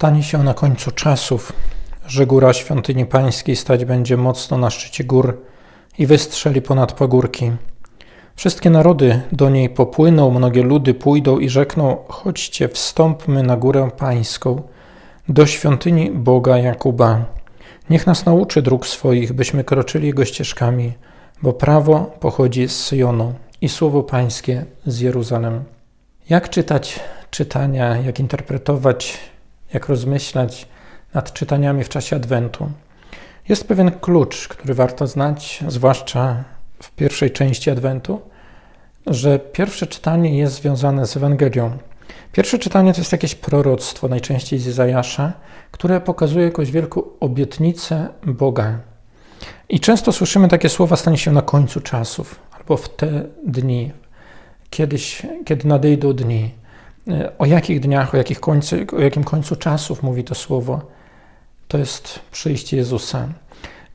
Stanie się na końcu czasów, że góra świątyni pańskiej stać będzie mocno na szczycie gór i wystrzeli ponad pagórki. Wszystkie narody do niej popłyną, mnogie ludy pójdą i rzekną: Chodźcie, wstąpmy na górę pańską, do świątyni Boga Jakuba. Niech nas nauczy dróg swoich, byśmy kroczyli jego ścieżkami, bo prawo pochodzi z Syjonu i słowo pańskie z Jeruzalem. Jak czytać czytania, jak interpretować, jak rozmyślać nad czytaniami w czasie Adwentu? Jest pewien klucz, który warto znać, zwłaszcza w pierwszej części Adwentu, że pierwsze czytanie jest związane z Ewangelią. Pierwsze czytanie to jest jakieś proroctwo, najczęściej z Izajasza, które pokazuje jakąś wielką obietnicę Boga. I często słyszymy takie słowa, stanie się na końcu czasów, albo w te dni, kiedyś, kiedy nadejdą dni. O jakich dniach, o, jakich końcu, o jakim końcu czasów mówi to słowo? To jest przyjście Jezusa.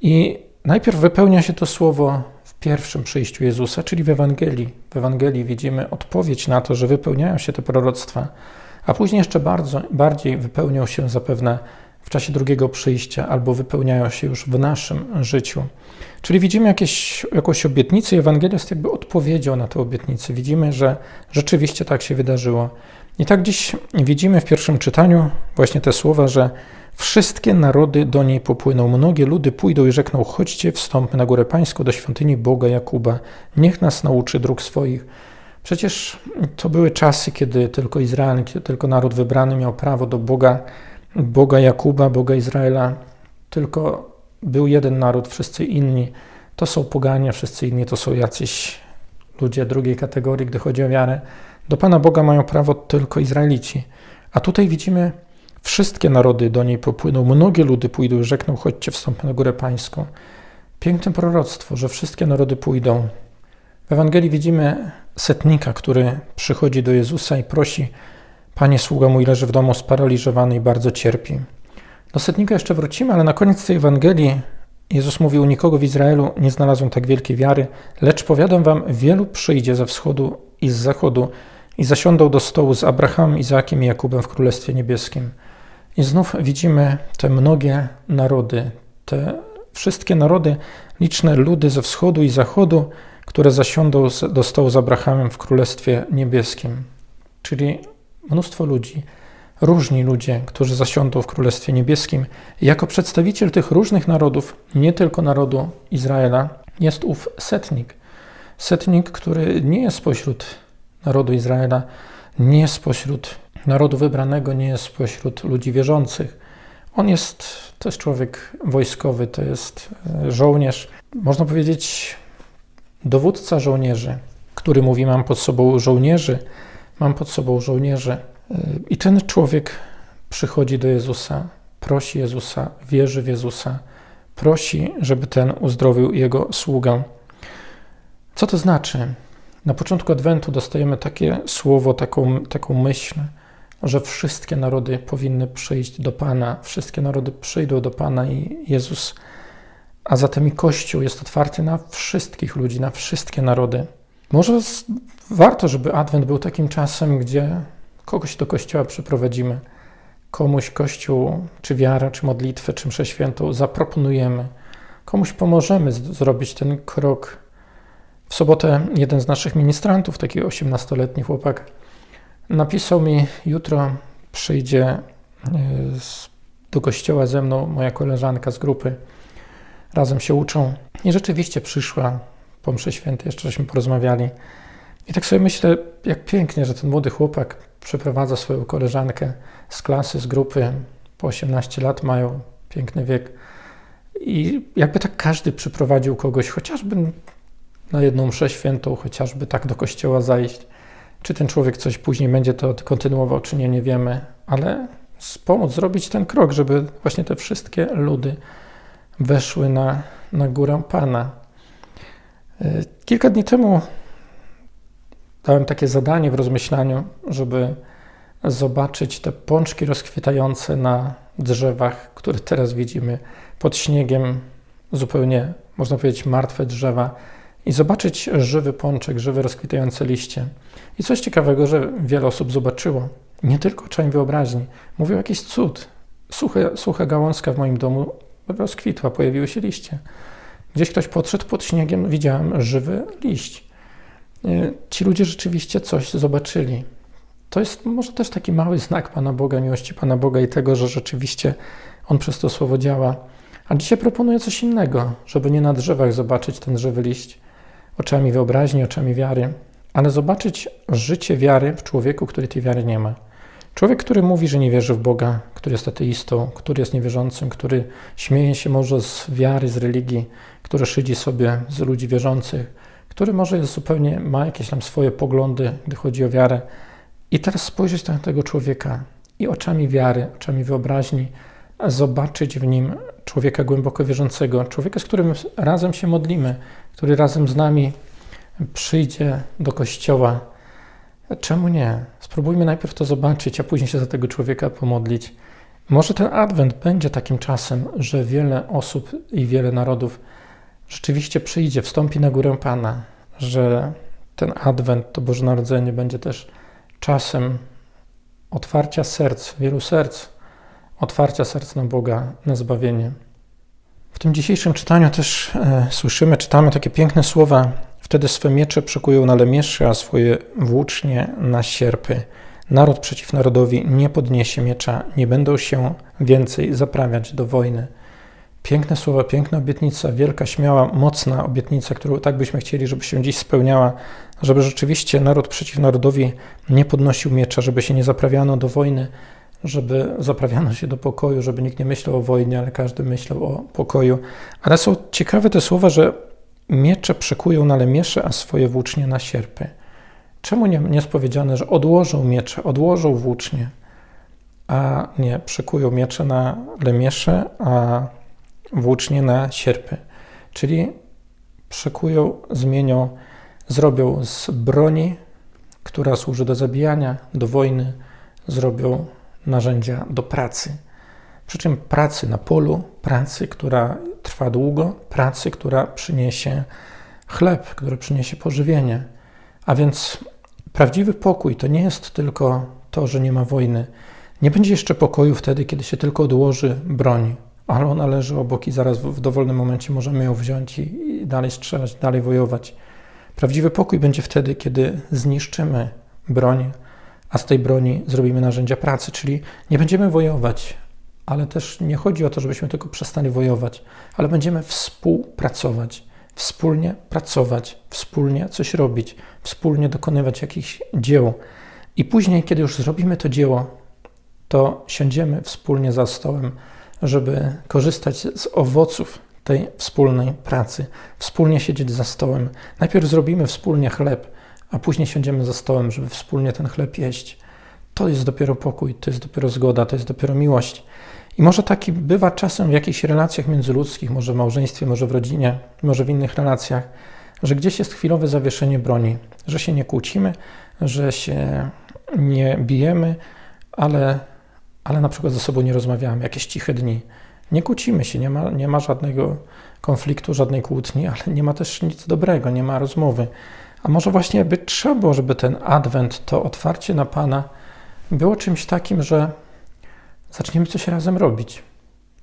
I najpierw wypełnia się to słowo w pierwszym przyjściu Jezusa, czyli w Ewangelii. W Ewangelii widzimy odpowiedź na to, że wypełniają się te proroctwa, a później jeszcze bardzo, bardziej wypełnią się zapewne w czasie drugiego przyjścia, albo wypełniają się już w naszym życiu. Czyli widzimy jakieś, jakąś obietnicę, i Ewangelia jest jakby odpowiedzią na tę obietnicę. Widzimy, że rzeczywiście tak się wydarzyło. I tak dziś widzimy w pierwszym czytaniu właśnie te słowa, że Wszystkie narody do niej popłyną, mnogie ludy pójdą i rzekną: Chodźcie, wstąpmy na górę pańską do świątyni Boga Jakuba, niech nas nauczy dróg swoich. Przecież to były czasy, kiedy tylko Izrael, kiedy tylko naród wybrany miał prawo do Boga, Boga Jakuba, Boga Izraela. Tylko był jeden naród, wszyscy inni to są poganie, wszyscy inni to są jacyś ludzie drugiej kategorii, gdy chodzi o wiarę. Do Pana Boga mają prawo tylko Izraelici. A tutaj widzimy Wszystkie narody do niej popłyną, mnogie ludy pójdą i rzekną, chodźcie, wstąpmy na górę pańską. Piękne proroctwo, że wszystkie narody pójdą. W Ewangelii widzimy setnika, który przychodzi do Jezusa i prosi, Panie, sługa mój leży w domu sparaliżowany i bardzo cierpi. Do setnika jeszcze wrócimy, ale na koniec tej Ewangelii Jezus mówił, nikogo w Izraelu nie znalazłem tak wielkiej wiary, lecz powiadam wam, wielu przyjdzie ze wschodu i z zachodu i zasiądą do stołu z Abrahamem, Izakiem i Jakubem w Królestwie Niebieskim. I znów widzimy te mnogie narody, te wszystkie narody, liczne ludy ze wschodu i zachodu, które zasiądą do stołu z Abrahamem w Królestwie Niebieskim. Czyli mnóstwo ludzi, różni ludzie, którzy zasiądą w Królestwie Niebieskim. Jako przedstawiciel tych różnych narodów, nie tylko narodu Izraela, jest ów setnik. Setnik, który nie jest spośród narodu Izraela, nie jest spośród narodu wybranego nie jest spośród ludzi wierzących. On jest, to jest człowiek wojskowy, to jest e, żołnierz, można powiedzieć dowódca żołnierzy, który mówi: Mam pod sobą żołnierzy, mam pod sobą żołnierzy. I ten człowiek przychodzi do Jezusa, prosi Jezusa, wierzy w Jezusa, prosi, żeby ten uzdrowił jego sługę. Co to znaczy? Na początku Adwentu dostajemy takie słowo, taką, taką myśl, że wszystkie narody powinny przyjść do Pana, wszystkie narody przyjdą do Pana i Jezus, a zatem i Kościół jest otwarty na wszystkich ludzi, na wszystkie narody. Może warto, żeby Adwent był takim czasem, gdzie kogoś do Kościoła przyprowadzimy, komuś Kościół, czy wiara, czy modlitwę, czy mszę świętą zaproponujemy, komuś pomożemy zrobić ten krok. W sobotę jeden z naszych ministrantów, taki 18-letni chłopak, Napisał mi, jutro przyjdzie e, do kościoła ze mną moja koleżanka z grupy. Razem się uczą. I rzeczywiście przyszła po mszy świętej, jeszcze żeśmy porozmawiali. I tak sobie myślę, jak pięknie, że ten młody chłopak przeprowadza swoją koleżankę z klasy, z grupy. Po 18 lat mają piękny wiek. I jakby tak każdy przyprowadził kogoś, chociażby na jedną mszę świętą, chociażby tak do kościoła zajść. Czy ten człowiek coś później będzie to kontynuował, czy nie, nie wiemy, ale pomóc zrobić ten krok, żeby właśnie te wszystkie ludy weszły na, na górę Pana. E, kilka dni temu dałem takie zadanie w rozmyślaniu, żeby zobaczyć te pączki rozkwitające na drzewach, które teraz widzimy pod śniegiem, zupełnie można powiedzieć martwe drzewa i zobaczyć żywy pączek, żywe rozkwitające liście. I coś ciekawego, że wiele osób zobaczyło, nie tylko oczami wyobraźni, mówią jakiś cud, suche, sucha gałązka w moim domu rozkwitła, pojawiły się liście. Gdzieś ktoś podszedł pod śniegiem, widziałem żywy liść. Y, ci ludzie rzeczywiście coś zobaczyli. To jest może też taki mały znak Pana Boga, miłości Pana Boga i tego, że rzeczywiście On przez to słowo działa. A dzisiaj proponuję coś innego, żeby nie na drzewach zobaczyć ten żywy liść oczami wyobraźni, oczami wiary, ale zobaczyć życie wiary w człowieku, który tej wiary nie ma. Człowiek, który mówi, że nie wierzy w Boga, który jest ateistą, który jest niewierzącym, który śmieje się może z wiary, z religii, który szydzi sobie z ludzi wierzących, który może jest zupełnie, ma jakieś tam swoje poglądy, gdy chodzi o wiarę. I teraz spojrzeć na tego człowieka i oczami wiary, oczami wyobraźni, zobaczyć w nim człowieka głęboko wierzącego, człowieka, z którym razem się modlimy, który razem z nami przyjdzie do kościoła. Czemu nie? Spróbujmy najpierw to zobaczyć, a później się za tego człowieka pomodlić. Może ten adwent będzie takim czasem, że wiele osób i wiele narodów rzeczywiście przyjdzie, wstąpi na górę Pana, że ten adwent, to Boże Narodzenie będzie też czasem otwarcia serc, wielu serc, otwarcia serc na Boga, na zbawienie. W tym dzisiejszym czytaniu też e, słyszymy, czytamy takie piękne słowa. Wtedy swe miecze przykują na lemiesze, a swoje włócznie na sierpy. Naród przeciw narodowi nie podniesie miecza, nie będą się więcej zaprawiać do wojny. Piękne słowa, piękna obietnica, wielka, śmiała, mocna obietnica, którą tak byśmy chcieli, żeby się dziś spełniała, żeby rzeczywiście naród przeciw narodowi nie podnosił miecza, żeby się nie zaprawiano do wojny, żeby zaprawiano się do pokoju, żeby nikt nie myślał o wojnie, ale każdy myślał o pokoju. Ale są ciekawe te słowa, że miecze przekują na lemiesze, a swoje włócznie na sierpy. Czemu nie, nie jest powiedziane, że odłożą miecze, odłożą włócznie, a nie przekują miecze na lemiesze, a włócznie na sierpy? Czyli przekują, zmienią, zrobią z broni, która służy do zabijania, do wojny, zrobią narzędzia do pracy. Przy czym pracy na polu, pracy, która trwa długo, pracy, która przyniesie chleb, która przyniesie pożywienie. A więc prawdziwy pokój to nie jest tylko to, że nie ma wojny. Nie będzie jeszcze pokoju wtedy, kiedy się tylko odłoży broń, ale ona leży obok i zaraz w dowolnym momencie możemy ją wziąć i dalej strzelać, dalej wojować. Prawdziwy pokój będzie wtedy, kiedy zniszczymy broń, a z tej broni zrobimy narzędzia pracy, czyli nie będziemy wojować, ale też nie chodzi o to, żebyśmy tylko przestali wojować, ale będziemy współpracować, wspólnie pracować, wspólnie coś robić, wspólnie dokonywać jakichś dzieł. I później, kiedy już zrobimy to dzieło, to siądziemy wspólnie za stołem, żeby korzystać z owoców tej wspólnej pracy, wspólnie siedzieć za stołem. Najpierw zrobimy wspólnie chleb, a później siądziemy za stołem, żeby wspólnie ten chleb jeść. To jest dopiero pokój, to jest dopiero zgoda, to jest dopiero miłość. I może taki bywa czasem w jakichś relacjach międzyludzkich, może w małżeństwie, może w rodzinie, może w innych relacjach, że gdzieś jest chwilowe zawieszenie broni, że się nie kłócimy, że się nie bijemy, ale, ale na przykład ze sobą nie rozmawiamy, jakieś ciche dni. Nie kłócimy się, nie ma, nie ma żadnego konfliktu, żadnej kłótni, ale nie ma też nic dobrego, nie ma rozmowy. A może właśnie by trzeba było, żeby ten adwent, to otwarcie na Pana było czymś takim, że zaczniemy coś razem robić,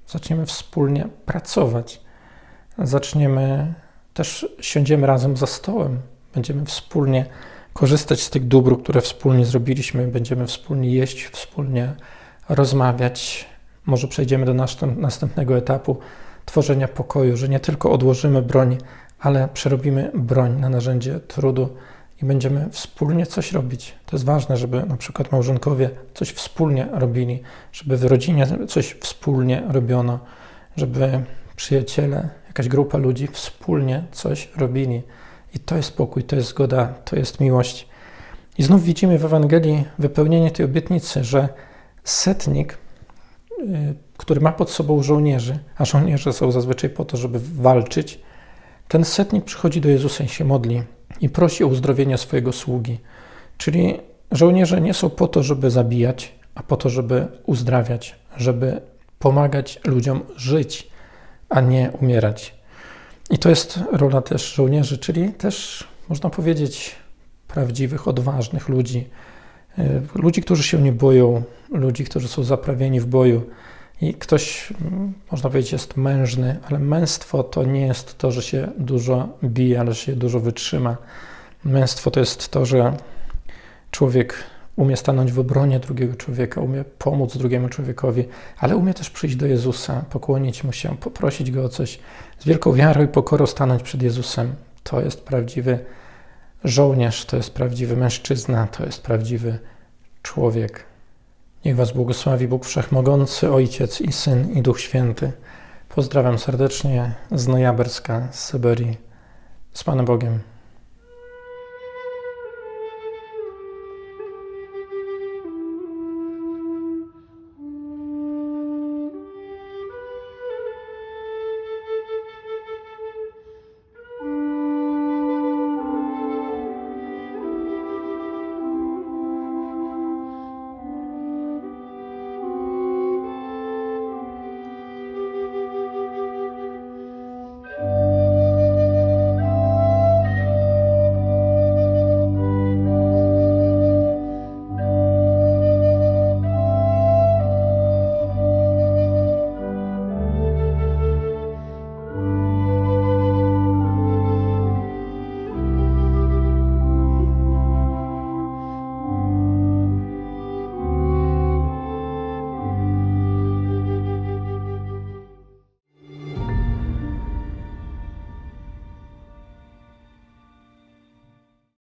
zaczniemy wspólnie pracować, zaczniemy też siądziemy razem za stołem, będziemy wspólnie korzystać z tych dóbr, które wspólnie zrobiliśmy, będziemy wspólnie jeść, wspólnie rozmawiać. Może przejdziemy do następnego etapu tworzenia pokoju, że nie tylko odłożymy broń, ale przerobimy broń na narzędzie trudu i będziemy wspólnie coś robić. To jest ważne, żeby na przykład małżonkowie coś wspólnie robili, żeby w rodzinie coś wspólnie robiono, żeby przyjaciele, jakaś grupa ludzi wspólnie coś robili. I to jest spokój, to jest zgoda, to jest miłość. I znów widzimy w Ewangelii wypełnienie tej obietnicy, że setnik, y, który ma pod sobą żołnierzy, a żołnierze są zazwyczaj po to, żeby walczyć, ten setnik przychodzi do Jezusa i się modli i prosi o uzdrowienie swojego sługi. Czyli żołnierze nie są po to, żeby zabijać, a po to, żeby uzdrawiać, żeby pomagać ludziom żyć, a nie umierać. I to jest rola też żołnierzy, czyli też można powiedzieć prawdziwych, odważnych ludzi, e, ludzi, którzy się nie boją, ludzi, którzy są zaprawieni w boju, I ktoś, mm, można powiedzieć, jest mężny, ale męstwo to nie jest to, że się dużo bije, ale że się dużo wytrzyma. Męstwo to jest to, że człowiek umie stanąć w obronie drugiego człowieka, umie pomóc drugiemu człowiekowi, ale umie też przyjść do Jezusa, pokłonić mu się, poprosić go o coś, z wielką wiarą i pokorą stanąć przed Jezusem. To jest prawdziwy żołnierz, to jest prawdziwy mężczyzna, to jest prawdziwy człowiek. Niech Was błogosławi Bóg Wszechmogący, Ojciec i Syn i Duch Święty. Pozdrawiam serdecznie z Nojaberska, z Syberii. Z Panem Bogiem.